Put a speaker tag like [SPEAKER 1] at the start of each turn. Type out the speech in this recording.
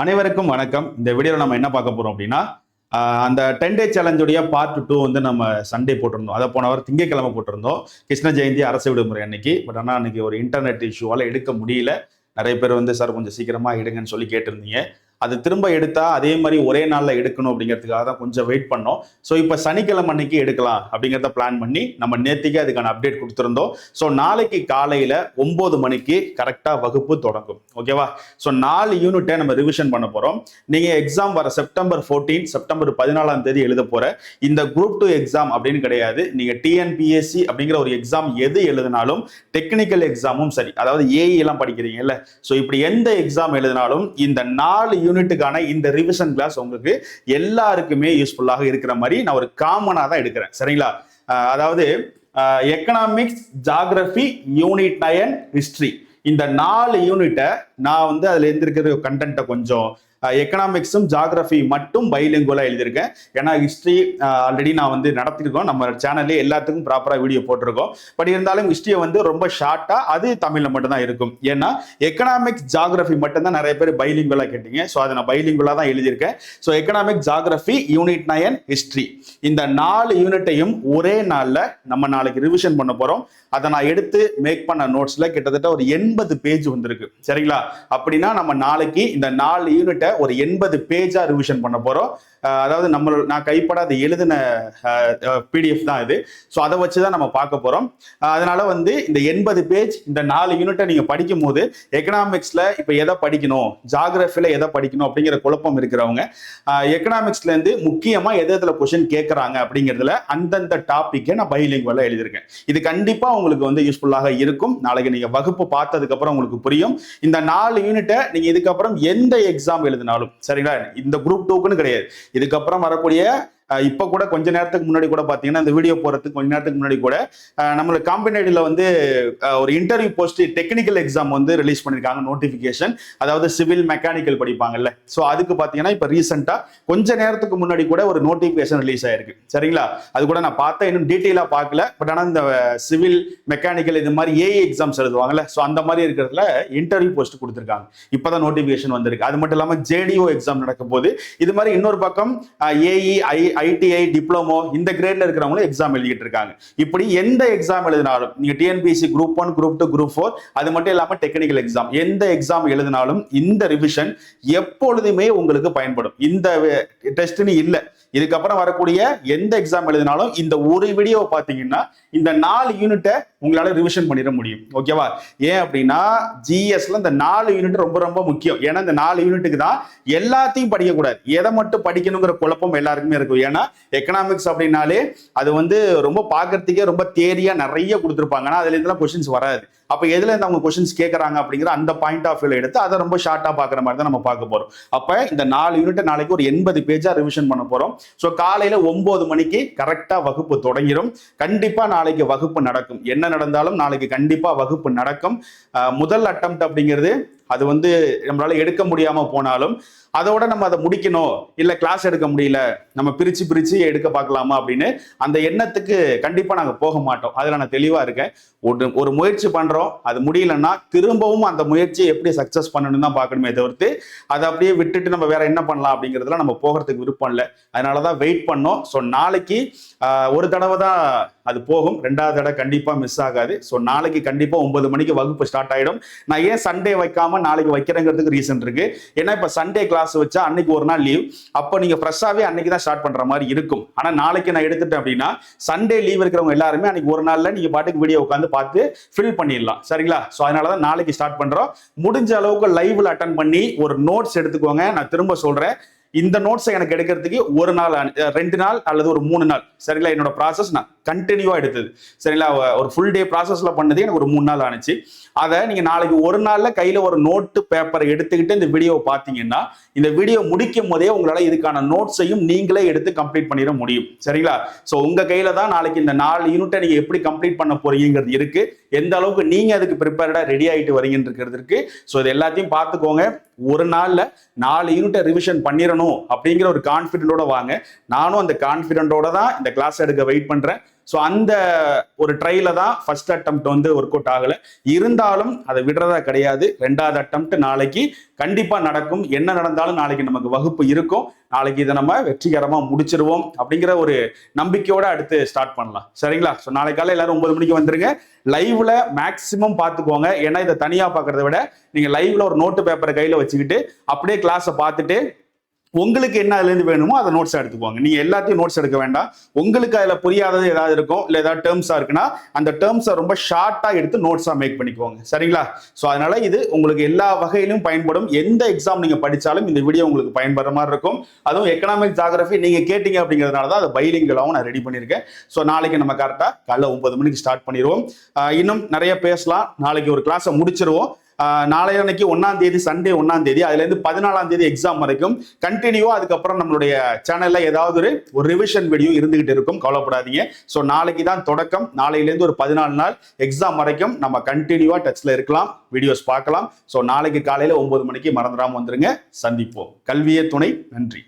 [SPEAKER 1] அனைவருக்கும் வணக்கம். இந்த வீடியோவில் நம்ம என்ன பார்க்க போறோம் அப்படின்னா அந்த டென் டே சேலஞ்சுடைய பார்ட் டூ வந்து நம்ம சண்டே போட்டிருந்தோம். அதை போன வாரம் திங்கட்கிழமை போட்டிருந்தோம். கிருஷ்ண ஜெயந்தி அரசு விடுமுறை அன்னைக்கு. பட் ஆனால் அன்னைக்கு ஒரு இன்டர்நெட் இஷ்யூவால் எடுக்க முடியல. நிறைய பேர் வந்து சார் கொஞ்சம் சீக்கிரமா எடுங்கன்னு சொல்லி கேட்டிருந்தீங்க. அது திரும்ப எடுத்தா அதே மாதிரி ஒரே நாளில் எடுக்கணும் அப்படிங்கிறதுக்காக தான் கொஞ்சம் வெயிட் பண்ணோம். ஸோ இப்போ சனிக்கிழமை அன்னைக்கு எடுக்கலாம் அப்படிங்கிறத பிளான் பண்ணி நம்ம நேற்றுக்கே அதுக்கான அப்டேட் கொடுத்துருந்தோம். ஸோ நாளைக்கு காலையில் ஒம்பது மணிக்கு கரெக்டாக வகுப்பு தொடங்கும். ஓகேவா ஸோ நாலு யூனிட்டை நம்ம ரிவிஷன் பண்ண போகிறோம் நீங்கள் எக்ஸாம் வர செப்டம்பர் 14 செப்டம்பர் பதினாலாம் தேதி எழுத போகிற இந்த குரூப் டூ எக்ஸாம் அப்படின்னு கிடையாது. நீங்கள் டிஎன்பிஎஸ்சி அப்படிங்கிற ஒரு எக்ஸாம் எது எழுதினாலும் டெக்னிக்கல் எக்ஸாமும் சரி. அதாவது ஏஇ எல்லாம் படிக்கிறீங்கல்ல. ஸோ இப்படி எந்த எக்ஸாம் எழுதினாலும் இந்த நாலு யூனிட் யூனிட்டுக்கான இந்த ரிவிஷன் கிளாஸ் உங்களுக்கு எல்லாருக்குமே யூஸ்ஃபுல்லாக இருக்கிற மாதிரி நான் ஒரு காமனாக தான் எடுக்கிறேன். சரிங்களா? அதாவது economics geography unit nine history இந்த நாலு யூனிட்டை நான் வந்து அதில் இருந்திருக்கிற கண்டென்ட்டை கொஞ்சம் எக்கனாமிக்ஸும் ஜாகிரபி மட்டும் பைலிங்குவலாக எழுதியிருக்கேன். ஏன்னா ஹிஸ்ட்ரி ஆல்ரெடி நான் வந்து நடத்திருக்கோம் நம்ம சேனல்லே எல்லாத்துக்கும் ப்ராப்பராக வீடியோ போட்டிருக்கோம். பட் இருந்தாலும் ஹிஸ்ட்ரியை வந்து ரொம்ப ஷார்ட்டாக அது தமிழில் மட்டும்தான் இருக்கும். ஏன்னா எக்கனாமிக்ஸ் ஜாகிரபி மட்டும்தான் நிறைய பேர் பைலிங்குவலாக கேட்டீங்க. ஸோ அதை நான் பைலிங்குவலாக தான் எழுதியிருக்கேன். So economic geography unit nine history இந்த நாலு யூனிட்டையும் ஒரே நாளில் நம்ம நாளைக்கு ரிவிஷன் பண்ண போகிறோம் அதை நான் எடுத்து மேக் பண்ண நோட்ஸில் கிட்டத்தட்ட ஒரு எண்பது பேஜ் வந்திருக்கு. சரிங்களா? அப்படின்னா நம்ம நாளைக்கு இந்த நாலு யூனிட்டை ஒரு எண்பது பேஜா ரிவிஷன் பண்ண போறோம். அதாவது நம்ம நான் கைப்படாத எழுதின பிடிஎஃப் தான் இது. ஸோ அதை வச்சு தான் நம்ம பார்க்க போறோம். அதனால வந்து இந்த எண்பது பேஜ் இந்த நாலு யூனிட்டை நீங்க படிக்கும் போது எக்கனாமிக்ஸ்ல இப்போ எதை படிக்கணும் ஜாகிரஃபியில் எதை படிக்கணும் அப்படிங்கிற குழப்பம் இருக்கிறவங்க எக்கனாமிக்ஸ்ல இருந்து முக்கியமா எது எதுல கொஸ்டின் கேட்கறாங்க அப்படிங்கிறதுல அந்தந்த டாப்பிக்கை நான் பைலிங்குவல எழுதியிருக்கேன். இது கண்டிப்பா உங்களுக்கு வந்து யூஸ்ஃபுல்லாக இருக்கும். நாளைக்கு நீங்க வகுப்பு பார்த்ததுக்கு அப்புறம் உங்களுக்கு புரியும். இந்த நாலு யூனிட்டை நீங்க இதுக்கப்புறம் எந்த எக்ஸாம் எழுதினாலும் சரிங்களா? இந்த குரூப் டூக்குன்னு கிடையாது. இதுக்கப்புறம் வரக்கூடிய இப்ப கூட கொஞ்ச நேரத்துக்கு முன்னாடி கூட பாத்தீங்கன்னா இந்த வீடியோ போறதுக்கு கொஞ்ச நேரத்துக்கு முன்னாடி கூட நம்மளுக்கு காம்பினேட்டிவ்ல வந்து ஒரு இன்டர்வியூ போஸ்ட் டெக்னிக்கல் எக்ஸாம் வந்து ரிலீஸ் பண்ணிருக்காங்க நோட்டிபிகேஷன் அதாவது சிவில் மெக்கானிக்கல் படிப்பாங்கல்ல. ஸோ அதுக்கு பாத்தீங்கன்னா இப்ப ரீசெண்டா கொஞ்ச நேரத்துக்கு முன்னாடி கூட ஒரு நோட்டிபிகேஷன் ரிலீஸ் ஆயிருக்கு. சரிங்களா? அது கூட நான் பார்த்தேன் இன்னும் டீட்டெயிலாக பார்க்கல. பட் ஆனால் இந்த சிவில் மெக்கானிக்கல் இது மாதிரி ஏஐ எக்ஸாம்ஸ் எழுதுவாங்கல்ல. ஸோ அந்த மாதிரி இருக்கிறதுல இன்டர்வியூ போஸ்ட் கொடுத்துருக்காங்க. இப்போதான் நோட்டிஃபிகேஷன் வந்திருக்கு. அது மட்டும் இல்லாமல் ஜேடிஓ எக்ஸாம் நடக்க போது இது மாதிரி இன்னொரு பக்கம் ஏஇ ஐ ஐடிஐ டிப்ளமோ இந்த கிரேட்ல இருக்கிறவங்களும் எக்ஸாம் எழுதிட்டு இருக்காங்க. இப்படி எந்த எக்ஸாம் எழுதினாலும் நீங்க TNPSC group one group two group four அது மட்டும் இல்லாமல் டெக்னிக்கல் எக்ஸாம் எந்த எக்ஸாம் எழுதினாலும் இந்த ரிவிஷன் எப்பொழுதுமே உங்களுக்கு பயன்படும். இந்த டெஸ்ட்னு இல்லை. இதுக்கப்புறம் வரக்கூடிய எந்த எக்ஸாம் எழுதினாலும் இந்த ஒரு வீடியோ பார்த்தீங்கன்னா இந்த நாலு யூனிட்டை உங்களால ரிவிஷன் பண்ணிட முடியும். ஓகேவா ஏன் அப்படின்னா ஜிஎஸ்ல இந்த நாலு யூனிட் ரொம்ப ரொம்ப முக்கியம். ஏன்னா இந்த நாலு யூனிட்டுக்கு தான் எல்லாத்தையும் படிக்கக்கூடாது. எதை மட்டும் படிக்கணுங்கிற குழப்பம் எல்லாருக்குமே இருக்கும். ஏன்னா எக்கனாமிக்ஸ் அப்படின்னாலே அது வந்து ரொம்ப பார்க்கறதுக்கே ரொம்ப தேரியா நிறைய கொடுத்துருப்பாங்க. ஆனால் அதுல இருந்தெல்லாம் கொஸ்டின்ஸ் வராது. அப்போ எதுல இருந்து அவங்க கொஸ்டின்ஸ் கேட்கறாங்க அப்படிங்கிற அந்த பாயிண்ட் ஆஃப் வியூல எடுத்து அதை ரொம்ப ஷார்ட்டா பார்க்குற மாதிரி தான் நம்ம பார்க்க போறோம். அப்ப இந்த நாலு யூனிட்டை நாளைக்கு ஒரு எண்பது பேஜா ரிவிஷன் பண்ண போறோம். ஸோ காலையில ஒன்பது மணிக்கு கரெக்டா வகுப்பு தொடங்கிடும் கண்டிப்பா நாளைக்கு வகுப்பு நடக்கும். என்ன நடந்தாலும் நாளைக்கு கண்டிப்பாக வகுப்பு நடக்கும். முதல் அட்டம் அப்படிங்கிறது அது வந்து நம்மளால எடுக்க முடியாம போனாலும் அதோட நம்ம அதை முடிக்கணும். இல்ல கிளாஸ் எடுக்க முடியல நம்ம பிரிச்சு பிரிச்சு எடுக்க பார்க்கலாமா அப்படின்னு அந்த எண்ணத்துக்கு கண்டிப்பா நாங்க போக மாட்டோம். அதுல நான் தெளிவா இருக்கேன். ஒரு ஒரு முயற்சி பண்றோம். அது முடியலன்னா திரும்பவும் அந்த முயற்சியை எப்படி சக்சஸ் பண்ணணும்னு தான் பார்க்கணுமே தவிர்த்து அதை அப்படியே விட்டுட்டு நம்ம வேற என்ன பண்ணலாம் அப்படிங்கிறதுல நம்ம போகிறதுக்கு விருப்பம் இல்லை. அதனாலதான் வெயிட் பண்ணோம். ஸோ நாளைக்கு ஒரு தடவை தான் அது போகும். ரெண்டாவது தடவை கண்டிப்பாக மிஸ் ஆகாது. ஸோ நாளைக்கு கண்டிப்பாக ஒன்பது மணிக்கு வகுப்பு ஸ்டார்ட் ஆகிடும் நான் ஏன் சண்டே வைக்காம நாளைக்கு வைக்கிறேங்கிறதுக்கு ரீசன் இருக்கு. ஏன்னா இப்போ சண்டே கிளாஸ் வச்சா அன்னைக்கு ஒரு நாள் லீவ் அப்போ நீங்கள் ஃப்ரெஷ்ஷாகவே அன்னைக்கு தான் ஸ்டார்ட் பண்ணுற மாதிரி இருக்கும். ஆனால் நாளைக்கு நான் எடுத்துட்டேன் அப்படின்னா சண்டே லீவ் இருக்கிறவங்க எல்லாருமே அன்னைக்கு ஒரு நாளில் நீங்கள் பாட்டுக்கு வீடியோ உட்காந்து பார்த்து ஃபில் பண்ணிடலாம். சரிங்களா? ஸோ அதனால தான் நாளைக்கு ஸ்டார்ட் பண்ணுறோம் முடிஞ்ச அளவுக்கு லைவில் அட்டன் பண்ணி ஒரு நோட்ஸ் எடுத்துக்கோங்க. நான் திரும்ப சொல்கிறேன் இந்த நோட்ஸை எனக்கு எடுக்கிறதுக்கு ஒரு நாள் ரெண்டு நாள் அல்லது ஒரு மூணு நாள். சரிங்களா? என்னோட ப்ராசஸ் நான் கண்டினியூவாக எடுத்தது. சரிங்களா? ஒரு ஃபுல் டே ப்ராசஸில் பண்ணது எனக்கு ஒரு மூணு நாள் ஆனிச்சு. அதை நீங்கள் நாளைக்கு ஒரு நாளில் கையில் ஒரு நோட்டு பேப்பரை எடுத்துக்கிட்டு இந்த வீடியோவை பார்த்தீங்கன்னா இந்த வீடியோ முடிக்கும் போதே உங்களால் இதுக்கான நோட்ஸையும் நீங்களே எடுத்து கம்ப்ளீட் பண்ணிட முடியும். சரிங்களா? ஸோ உங்கள் கையில் தான் நாளைக்கு இந்த நாலு யூனிட்டை நீங்கள் எப்படி கம்ப்ளீட் பண்ண போறீங்கிறது இருக்குது எந்த அளவுக்கு நீங்கள் அதுக்கு ப்ரிப்பேர்டாக ரெடி ஆகிட்டு வரீங்கன்னு இருக்கிறது இருக்கு. ஸோ இது எல்லாத்தையும் பார்த்துக்கோங்க. ஒரு நாளில் நாலு யூனிட்டை ரிவிஷன் பண்ணிடணும் அப்படிங்கிற ஒரு கான்ஃபிடென்ட்டோட வாங்க. நானும் அந்த கான்ஃபிடென்ட்டோட தான் இந்த கிளாஸ் எடுக்க வெயிட் பண்றேன். ஸோ அந்த ஒரு ட்ரையில தான் ஃபர்ஸ்ட் அட்டம்ப்ட் வந்து ஒர்க் அவுட் ஆகலை. இருந்தாலும் அதை விடுறதா கிடையாது. ரெண்டாவது அட்டம்ப்ட் நாளைக்கு கண்டிப்பா நடக்கும். என்ன நடந்தாலும் நாளைக்கு நமக்கு வகுப்பு இருக்கும். நாளைக்கு இதை நம்ம வெற்றிகரமா முடிச்சிருவோம் அப்படிங்கிற ஒரு நம்பிக்கையோட அடுத்து ஸ்டார்ட் பண்ணலாம். சரிங்களா? ஸோ நாளைக்கு காலை எல்லாரும் ஒன்பது மணிக்கு வந்துருங்க. லைவ்ல மேக்சிமம் பார்த்துக்கோங்க. ஏன்னா இதை தனியா பார்க்கறத விட நீங்க லைவ்ல ஒரு நோட்டு பேப்பரை கையில வச்சுக்கிட்டு அப்படியே கிளாஸை பார்த்துட்டு உங்களுக்கு என்ன அதுலேருந்து வேணுமோ அதை நோட்ஸ் எடுத்துக்குவாங்க நீங்க எல்லாத்தையும் நோட்ஸ் எடுக்க வேண்டாம். உங்களுக்கு அதில் புரியாதது ஏதாவது இருக்கும் இல்லை ஏதாவது டேர்ம்ஸாக இருக்குன்னா அந்த டேர்ம்ஸை ரொம்ப ஷார்ட்டாக எடுத்து நோட்ஸாக மேக் பண்ணிக்குவாங்க சரிங்களா? ஸோ அதனால இது உங்களுக்கு எல்லா வகையிலும் பயன்படும். எந்த எக்ஸாம் நீங்கள் படித்தாலும் இந்த வீடியோ உங்களுக்கு பயன்படுற மாதிரி இருக்கும். அதுவும் எக்கனாமிக் ஜாகிரபி நீங்கள் கேட்டீங்க அப்படிங்கிறதுனால தான் அதை பைலிங்கலாவும் நான் ரெடி பண்ணியிருக்கேன். ஸோ நாளைக்கு நம்ம கரெக்டாக காலைல ஒன்பது மணிக்கு ஸ்டார்ட் பண்ணிடுவோம் இன்னும் நிறைய பேசலாம். நாளைக்கு ஒரு கிளாஸை முடிச்சிருவோம். நாளைய அன்னைக்கு ஒன்றாம் தேதி சண்டே ஒன்றாம் தேதி அதுலேருந்து பதினாலாம் தேதி எக்ஸாம் வரைக்கும் கண்டினியூவாக அதுக்கப்புறம் நம்மளுடைய சேனலில் ஏதாவது ஒரு ஒரு ரிவிஷன் வீடியோ இருந்துகிட்டு இருக்கும். கவலைப்படாதீங்க. ஸோ நாளைக்கு தான் தொடக்கம். நாளையிலேருந்து ஒரு பதினாலு நாள் எக்ஸாம் வரைக்கும் நம்ம கண்டினியூவாக டச்சில் இருக்கலாம். வீடியோஸ் பார்க்கலாம். ஸோ நாளைக்கு காலையில் ஒம்பது மணிக்கு மறந்துடாமல் வந்துருங்க. சந்திப்போம். கல்வியே துணை. நன்றி.